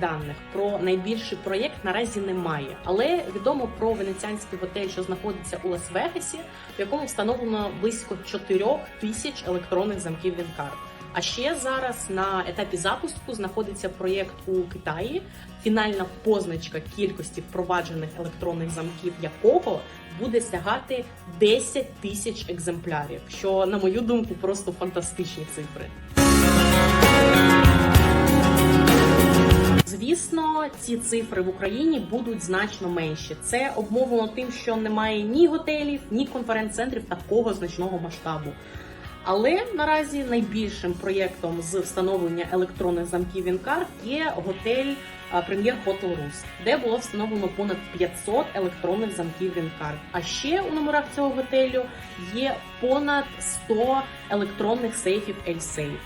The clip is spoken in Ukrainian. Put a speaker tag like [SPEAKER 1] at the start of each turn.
[SPEAKER 1] даних про найбільший проєкт наразі немає, але відомо про венеціанський готель, що знаходиться у Лас-Вегасі, в якому встановлено близько 4 тисяч електронних замків Вінкар. А ще зараз на етапі запуску знаходиться проєкт у Китаї, фінальна позначка кількості впроваджених електронних замків якого буде сягати 10 тисяч екземплярів, що на мою думку просто фантастичні цифри. Звісно, ці цифри в Україні будуть значно менші. Це обмовлено тим, що немає ні готелів, ні конференц-центрів такого значного масштабу. Але наразі найбільшим проєктом з встановлення електронних замків Вінкар є готель Прем'єр Хотел Рус, де було встановлено понад 500 електронних замків Вінкар. А ще у номерах цього готелю є понад 100 електронних сейфів Ельсейф.